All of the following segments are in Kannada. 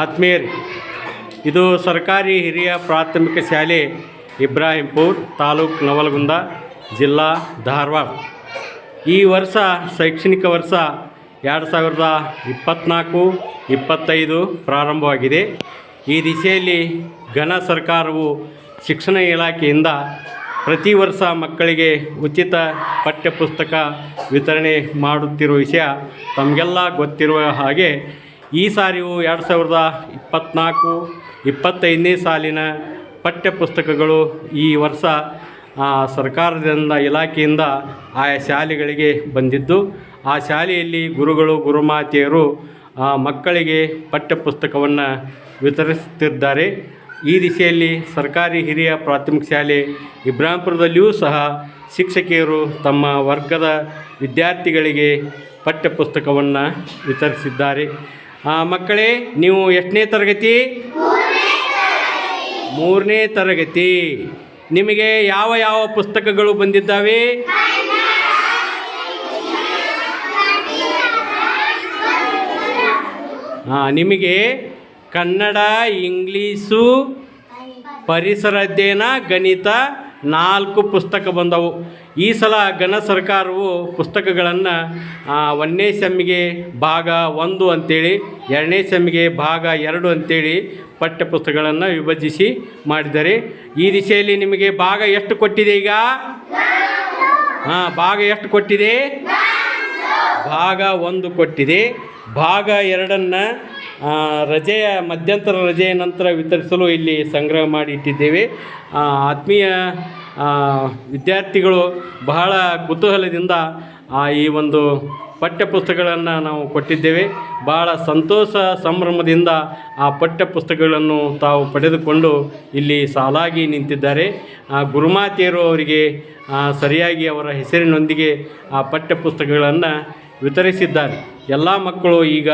ಆತ್ಮೀಯರೇ, ಇದು ಸರ್ಕಾರಿ ಹಿರಿಯ ಪ್ರಾಥಮಿಕ ಶಾಲೆ ಇಬ್ರಾಹಿಂಪುರ್ ತಾಲೂಕು ನವಲಗುಂದ ಜಿಲ್ಲಾ ಧಾರವಾಡ. ಈ ವರ್ಷ, ಶೈಕ್ಷಣಿಕ ವರ್ಷ ಎರಡು ಸಾವಿರದ ಇಪ್ಪತ್ತ್ನಾಲ್ಕು ಇಪ್ಪತ್ತೈದು ಪ್ರಾರಂಭವಾಗಿದೆ. ಈ ದಿಸೆಯಲ್ಲಿ ಘನ ಸರ್ಕಾರವು ಶಿಕ್ಷಣ ಇಲಾಖೆಯಿಂದ ಪ್ರತಿ ವರ್ಷ ಮಕ್ಕಳಿಗೆ ಉಚಿತ ಪಠ್ಯಪುಸ್ತಕ ವಿತರಣೆ ಮಾಡುತ್ತಿರುವ ವಿಷಯ ತಮಗೆಲ್ಲ ಗೊತ್ತಿರುವ ಹಾಗೆ ಈ ಸಾರಿಯು ಎರಡು ಸಾವಿರದ ಇಪ್ಪತ್ತ್ನಾಲ್ಕು ಇಪ್ಪತ್ತೈದನೇ ಸಾಲಿನ ಪಠ್ಯಪುಸ್ತಕಗಳು ಈ ವರ್ಷ ಸರ್ಕಾರದಿಂದ ಇಲಾಖೆಯಿಂದ ಆಯಾ ಶಾಲೆಗಳಿಗೆ ಬಂದಿದ್ದು. ಆ ಶಾಲೆಯಲ್ಲಿ ಗುರುಗಳು, ಗುರುಮಾತೆಯರು ಮಕ್ಕಳಿಗೆ ಪಠ್ಯಪುಸ್ತಕವನ್ನು ವಿತರಿಸುತ್ತಿದ್ದಾರೆ. ಈ ದಿಶೆಯಲ್ಲಿ ಸರ್ಕಾರಿ ಹಿರಿಯ ಪ್ರಾಥಮಿಕ ಶಾಲೆ ಇಬ್ರಾಂಪುರದಲ್ಲಿಯೂ ಸಹ ಶಿಕ್ಷಕಿಯರು ತಮ್ಮ ವರ್ಗದ ವಿದ್ಯಾರ್ಥಿಗಳಿಗೆ ಪಠ್ಯಪುಸ್ತಕವನ್ನು ವಿತರಿಸಿದ್ದಾರೆ. ಮಕ್ಕಳೇ, ನೀವು ಎಷ್ಟನೇ ತರಗತಿ? ಮೂರನೇ ತರಗತಿ. ನಿಮಗೆ ಯಾವ ಯಾವ ಪುಸ್ತಕಗಳು ಬಂದಿದ್ದಾವೆ? ಹಾಂ ನಿಮಗೆ ಕನ್ನಡ, ಇಂಗ್ಲೀಷು, ಪರಿಸರ ಅಧ್ಯಯನ, ಗಣಿತ ನಾಲ್ಕು ಪುಸ್ತಕ ಬಂದವು. ಈ ಸಲ ಗಣ ಸರ್ಕಾರವು ಪುಸ್ತಕಗಳನ್ನು ಒಂದನೇ ಸೆಮ್ಮಿಗೆ ಭಾಗ ಒಂದು ಅಂತೇಳಿ, ಎರಡನೇ ಸೆಮ್ಮಿಗೆ ಭಾಗ ಎರಡು ಅಂತೇಳಿ ಪಠ್ಯಪುಸ್ತಕಗಳನ್ನು ವಿಭಜಿಸಿ ಮಾಡಿದ್ದಾರೆ. ಈ ದಿಶೆಯಲ್ಲಿ ನಿಮಗೆ ಭಾಗ ಎಷ್ಟು ಕೊಟ್ಟಿದೆ ಈಗ? ಹಾಂ, ಭಾಗ ಎಷ್ಟು ಕೊಟ್ಟಿದೆ? ಭಾಗ ಒಂದು ಕೊಟ್ಟಿದೆ. ಭಾಗ ಎರಡನ್ನು ರಜೆಯ ಮಧ್ಯಂತರ ರಜೆಯ ನಂತರ ವಿತರಿಸಲು ಇಲ್ಲಿ ಸಂಗ್ರಹ ಮಾಡಿ ಇಟ್ಟಿದ್ದೇವೆ. ಆತ್ಮೀಯ ವಿದ್ಯಾರ್ಥಿಗಳು ಬಹಳ ಕುತೂಹಲದಿಂದ ಈ ಒಂದು ಪಠ್ಯಪುಸ್ತಕಗಳನ್ನು ನಾವು ಕೊಟ್ಟಿದ್ದೇವೆ. ಭಾಳ ಸಂತೋಷ ಸಂಭ್ರಮದಿಂದ ಆ ಪಠ್ಯಪುಸ್ತಕಗಳನ್ನು ತಾವು ಪಡೆದುಕೊಂಡು ಇಲ್ಲಿ ಸಾಲಾಗಿ ನಿಂತಿದ್ದಾರೆ. ಆ, ಗುರುಮಾತೆಯರು ಅವರಿಗೆ ಸರಿಯಾಗಿ ಅವರ ಹೆಸರಿನೊಂದಿಗೆ ಆ ಪಠ್ಯಪುಸ್ತಕಗಳನ್ನು ವಿತರಿಸಿದ್ದಾರೆ. ಎಲ್ಲ ಮಕ್ಕಳು ಈಗ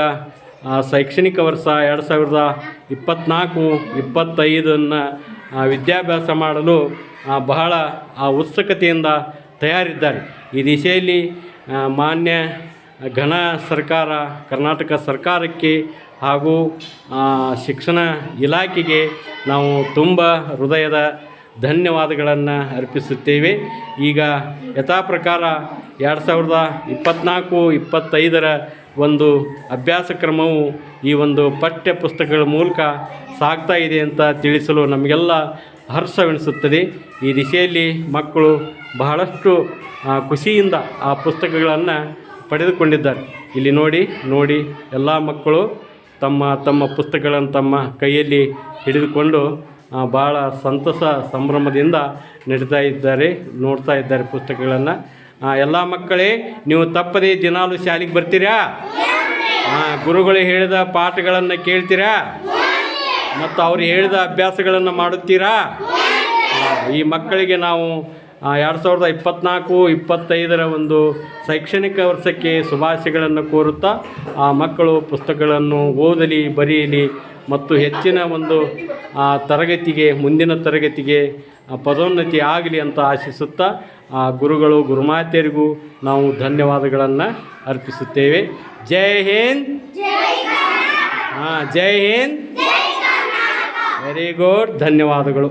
ಶೈಕ್ಷಣಿಕ ವರ್ಷ ಎರಡು ಸಾವಿರದ ಇಪ್ಪತ್ತ್ನಾಲ್ಕು ಇಪ್ಪತ್ತೈದನ್ನು ವಿದ್ಯಾಭ್ಯಾಸ ಮಾಡಲು ಬಹಳ, ಆ ಉತ್ಸುಕತೆಯಿಂದ ತಯಾರಿದ್ದಾರೆ. ಈ ದಿಶೆಯಲ್ಲಿ ಮಾನ್ಯ ಘನ ಸರ್ಕಾರ, ಕರ್ನಾಟಕ ಸರ್ಕಾರಕ್ಕೆ ಹಾಗೂ ಶಿಕ್ಷಣ ಇಲಾಖೆಗೆ ನಾವು ತುಂಬ ಹೃದಯದ ಧನ್ಯವಾದಗಳನ್ನು ಅರ್ಪಿಸುತ್ತೇವೆ. ಈಗ ಯಥಾ ಪ್ರಕಾರ ಎರಡು ಸಾವಿರದ ಇಪ್ಪತ್ತ್ನಾಲ್ಕು ಇಪ್ಪತ್ತೈದರ ಒಂದು ಅಭ್ಯಾಸ ಕ್ರಮವು ಈ ಒಂದು ಪಠ್ಯ ಪುಸ್ತಕಗಳ ಮೂಲಕ ಸಾಗ್ತಾ ಇದೆ ಅಂತ ತಿಳಿಸಲು ನಮಗೆಲ್ಲ ಹರ್ಷವೆನಿಸುತ್ತದೆ. ಈ ದಿಶೆಯಲ್ಲಿ ಮಕ್ಕಳು ಬಹಳಷ್ಟು ಖುಷಿಯಿಂದ ಆ ಪುಸ್ತಕಗಳನ್ನು ಪಡೆದುಕೊಂಡಿದ್ದಾರೆ. ಇಲ್ಲಿ ನೋಡಿ ನೋಡಿ, ಎಲ್ಲ ಮಕ್ಕಳು ತಮ್ಮ ತಮ್ಮ ಪುಸ್ತಕಗಳನ್ನು ತಮ್ಮ ಕೈಯಲ್ಲಿ ಹಿಡಿದುಕೊಂಡು ಭಾಳ ಸಂತಸ ಸಂಭ್ರಮದಿಂದ ನಡೀತಾ ಇದ್ದಾರೆ, ನೋಡ್ತಾ ಇದ್ದಾರೆ ಪುಸ್ತಕಗಳನ್ನು. ಎಲ್ಲ ಮಕ್ಕಳೇ, ನೀವು ತಪ್ಪದೇ ದಿನಾಲು ಶಾಲೆಗೆ ಬರ್ತೀರಾ? ಹಾಂ ಗುರುಗಳು ಹೇಳಿದ ಪಾಠಗಳನ್ನು ಕೇಳ್ತೀರಾ? ಮತ್ತು ಅವ್ರು ಹೇಳಿದ ಅಭ್ಯಾಸಗಳನ್ನು ಮಾಡುತ್ತೀರಾ? ಈ ಮಕ್ಕಳಿಗೆ ನಾವು ಎರಡು ಸಾವಿರದ ಇಪ್ಪತ್ತ್ನಾಲ್ಕು ಇಪ್ಪತ್ತೈದರ ಒಂದು ಶೈಕ್ಷಣಿಕ ವರ್ಷಕ್ಕೆ ಶುಭಾಶಯಗಳನ್ನು ಕೋರುತ್ತಾ, ಆ ಮಕ್ಕಳು ಪುಸ್ತಕಗಳನ್ನು ಓದಲಿ, ಬರೆಯಲಿ ಮತ್ತು ಹೆಚ್ಚಿನ ಒಂದು ತರಗತಿಗೆ ಮುಂದಿನ ತರಗತಿಗೆ ಪದೋನ್ನತಿ ಆಗಲಿ ಅಂತ ಆಶಿಸುತ್ತಾ ಆ ಗುರುಗಳು ಗುರುಮಾತೆಯರಿಗೂ ನಾವು ಧನ್ಯವಾದಗಳನ್ನು ಅರ್ಪಿಸುತ್ತೇವೆ. ಜೈ ಹಿಂದ್! ಹಾಂ ಜೈ ಹಿಂದ್! ವೆರಿ ಗುಡ್ ಧನ್ಯವಾದಗಳು.